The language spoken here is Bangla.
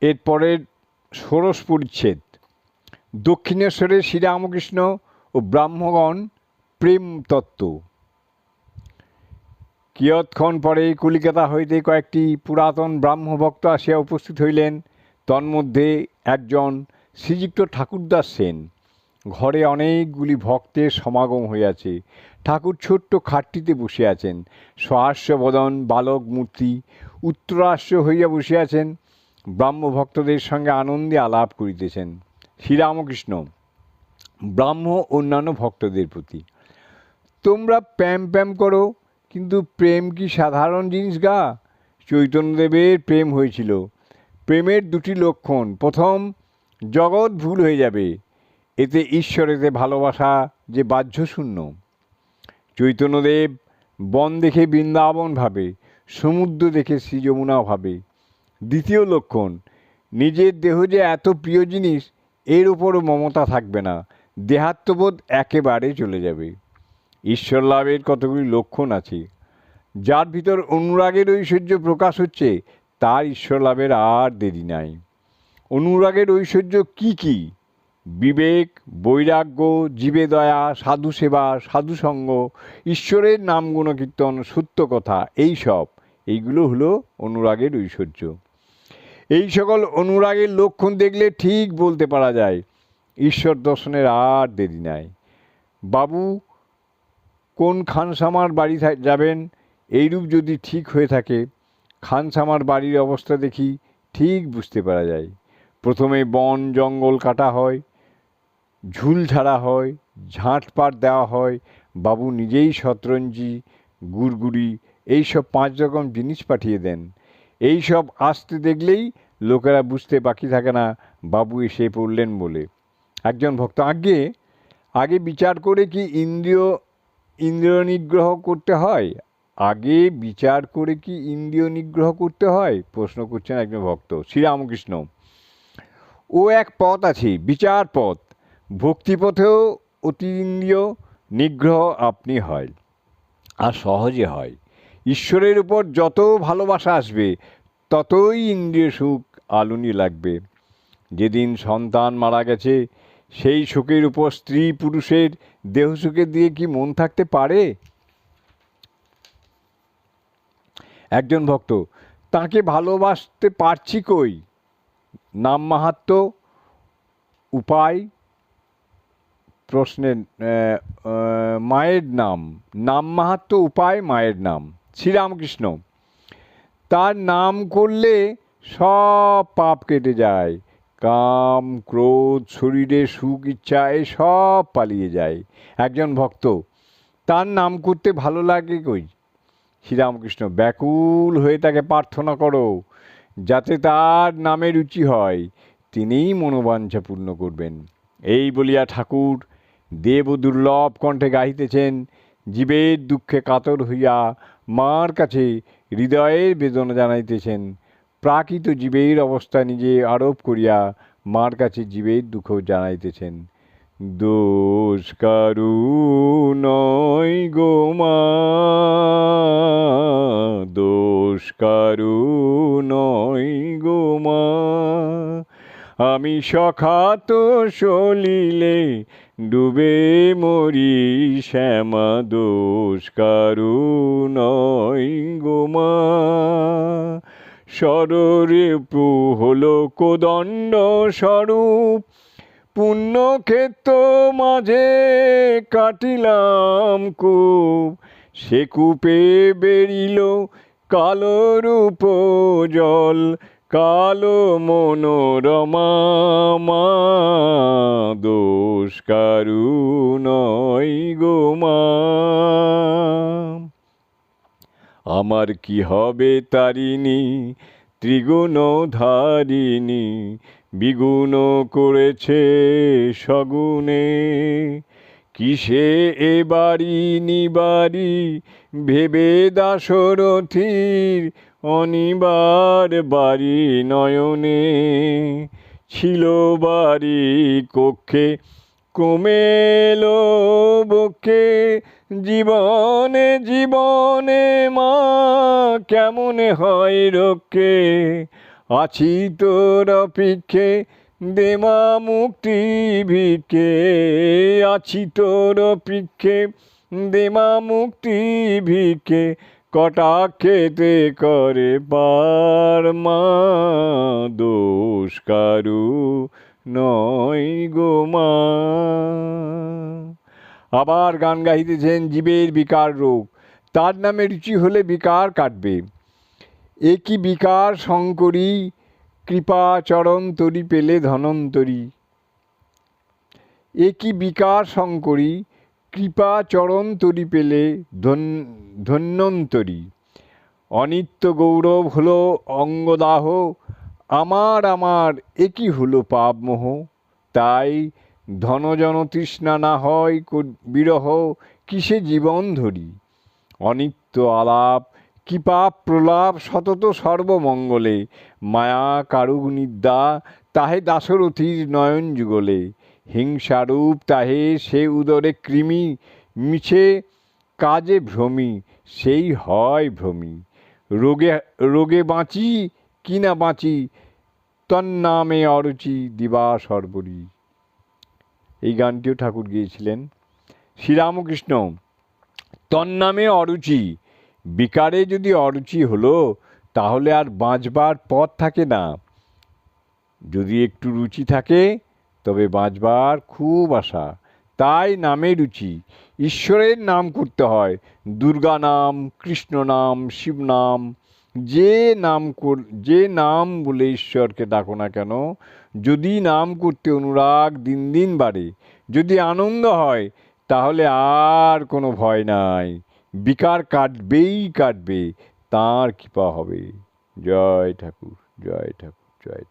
এরপরের ষোড়শ পরিচ্ছেদ দক্ষিণেশ্বরের শ্রীরামকৃষ্ণ ও ব্রাহ্মগণ প্রেম তত্ত্ব। কিয়ৎক্ষণ পরে কলিকাতা হইতে কয়েকটি পুরাতন ব্রাহ্মভক্ত আসিয়া উপস্থিত হইলেন। তন্মধ্যে একজন শ্রীযুক্ত ঠাকুরদাস সেন। ঘরে অনেকগুলি ভক্তের সমাগম হইয়াছে। ঠাকুর ছোট্ট খাটটিতে বসে আছেন। সহাস্যবদন বালক, মূর্তি উত্তরাস্য হইয়া বসিয়াছেন ব্রাহ্মভক্তদের সঙ্গে আনন্দে আলাপ করিতেছেন। শ্রীরামকৃষ্ণ, ব্রাহ্ম অন্যান্য ভক্তদের প্রতি, তোমরা প্যাম প্যাম করো, কিন্তু প্রেম কি সাধারণ জিনিস গা? চৈতন্যদেবের প্রেম হয়েছিল। প্রেমের দুটি লক্ষণ, প্রথম, জগৎ ভুল হয়ে যাবে, এতে ঈশ্বরেতে ভালোবাসা যে বাহ্যশূন্য। চৈতন্যদেব বন দেখে বৃন্দাবন ভাবে, সমুদ্র দেখে শ্রী যমুনা ভাবে দ্বিতীয় লক্ষণ, নিজের দেহ যে এত প্রিয় জিনিস, এর উপরও মমতা থাকবে না। দেহাত্মবোধ একেবারে চলে যাবে। ঈশ্বর লাভের কতগুলি লক্ষণ আছে। যার ভিতর অনুরাগের ঐশ্বর্য প্রকাশ হচ্ছে, তার ঈশ্বর লাভের আর দেরি নাই। অনুরাগের ঐশ্বর্য কি কি? বিবেক, বৈরাগ্য, জীবে দয়া, সাধু সেবা, সাধু সঙ্গ, ঈশ্বরের নাম গুণকীর্তন, সত্য কথা, এই সব। এইগুলো হলো অনুরাগের ঐশ্বর্য। এই সকল অনুরাগের লক্ষণ দেখলে ঠিক বলতে পারা যায়, ঈশ্বর দর্শনের আর দেরি নাই। বাবু, কোন খানসামার বাড়ি যাবেন? এইরূপ যদি ঠিক হয়ে থাকে, খানসামার বাড়ির অবস্থা দেখি ঠিক বুঝতে পারা যায়। প্রথমে বন, জঙ্গল কাটা হয়, ঝুল ঝাড়া হয় ঝাঁটপাট দেওয়া হয়, বাবু নিজেই শতরঞ্জি, গুড়গুড়ি, এইসব পাঁচ রকম জিনিস পাঠিয়ে দেন। এই সব আসতে দেখলেই লোকেরা বুঝতে বাকি থাকে না, বাবু এসে পড়লেন বলে। একজন ভক্ত আগে আগে বিচার করে কি ইন্দ্রিয় ইন্দ্রিয় নিগ্রহ করতে হয়? আগে বিচার করে কি ইন্দ্রিয় নিগ্রহ করতে হয়? প্রশ্ন করছেন একজন ভক্ত, শ্রীরামকৃষ্ণ, ও এক পথ আছে, বিচার পথ। ভক্তিপথেও অতি ইন্দ্রিয় নিগ্রহ আপনি হয়, আর সহজে হয়। ঈশ্বরের উপর যত ভালোবাসা আসবে, ততই ইন্দ্রিয় সুখ আলুনি লাগবে। যেদিন সন্তান মারা গেছে, সেই সুখের উপর স্ত্রী পুরুষের দেহ সুখে দিয়ে কি মন থাকতে পারে? একজন ভক্ত, তাকে ভালোবাসতে পারছি কই? নাম মাহাত্ম, উপায়, প্রশ্নের মায়ের নাম নাম মাহাত্ম, উপায়, মায়ের নাম। শ্রীরামকৃষ্ণ। তার নাম করলে সব পাপ কেটে যায়। কাম, ক্রোধ, শরীরে সুখ, ইচ্ছা সব পালিয়ে যায়। একজন ভক্ত, তার নাম করতে ভালো লাগে কই? শ্রীরামকৃষ্ণ, ব্যাকুল হয়ে তাকে প্রার্থনা করো, যাতে তার নামে রুচি হয়। তিনিই মনোবাঞ্ছা পূর্ণ করবেন। এই বলিয়া ঠাকুর দেব দুর্লভ কণ্ঠে গাহিতেছেন জীবের দুঃখে কাতর হইয়া মার কাছে হৃদয়ের বেদনা জানাইতেছেন। প্রাকৃত জীবের অবস্থা নিজে আরোপ করিয়া মার কাছে জীবের দুঃখ জানাইতেছেন। দোষ কারু নয় গোমা দোষ কারু নয় গোমা আমি সখাত সলিলে ডুবে মরি শ্যামা দোষ কারু নয় গো মা। সররে হলো কোদণ্ড স্বরূপ, পুণ্যক্ষেত্র মাঝে কাটিলাম কূপ। সে কূপে বেরিল কালো রূপ জল কালো মনোরমা, মা, দোষ কারু নয় গো মা। আমার কি হবে তারিণী ত্রিগুণ ধারিণী বিগুণ করেছে সগুণে। কিসে এ বাড়ি নিবারি ভেবে দাসরথীর অনিবার বাড়ি নয়নে ছিল বাড়ি কক্ষে। কমেলো বক্ষে জীবনে জীবনে মা, কেমন হয় রক্ষে? আছি তোর অপেক্ষে, দেমা মুক্তি ভিক্ষে। আছি তোর অপেক্ষে, দেমা মুক্তি ভিক্ষে কটাক্ষেতে করে পার মা? দোষ কারু নয় গো মা। আবার গান গাইতেছেন জীবের বিকার রোগ। তার নামে রুচি হলে বিকার কাটবে। একই বিকার শঙ্করী? কৃপা চরণ তরি পেলে ধনন্তরী। এ কি বিকার শঙ্করী? কৃপা চরণ তরি পেলে, ধন- ধন্যন্তরী। অনিত্য গৌরব হলো অঙ্গদাহ, আমার আমার, একই হলো পাপমোহ। তাই ধনজন তৃষ্ণা না হয় বিরহ, কিসে জীবন ধরি? অনিত্য আলাপ, কৃপা প্রলাপ, সতত সর্বমঙ্গলে। মায়া কারুগ নিদ্রা, তাহে দাশরথীর নয়ন যুগলে। হিংসারূপ তাহে সে উদরে কৃমি, মিছে কাজে ভ্রমি, সেই হয় ভ্রমি। রোগে রোগে বাঁচি, কি না বাঁচি, তন্নামে অরুচি দিবা সর্বরী। এই গানটিও ঠাকুর গিয়েছিলেন। শ্রীরামকৃষ্ণ, তন্নামে অরুচি, বিকারে যদি অরুচি হলো, তাহলে আর বাঁচবার পথ থাকে না। যদি একটু রুচি থাকে তবে বাঁচবার খুব আশা। তাই নামে রুচি। ঈশ্বরের নাম করতে হয়। দুর্গা নাম, কৃষ্ণ নাম, শিব নাম। যে নাম কর- যে নাম বলে ঈশ্বরকে ডাকো না কেন, যদি নাম করতে অনুরাগ দিন দিন বাড়ে, যদি আনন্দ হয়, তাহলে আর কোনো ভয় নাই। বিকার কাটবেই কাটবে, তাঁর কৃপা হবে। জয় ঠাকুর জয় ঠাকুর জয় ঠাকুর।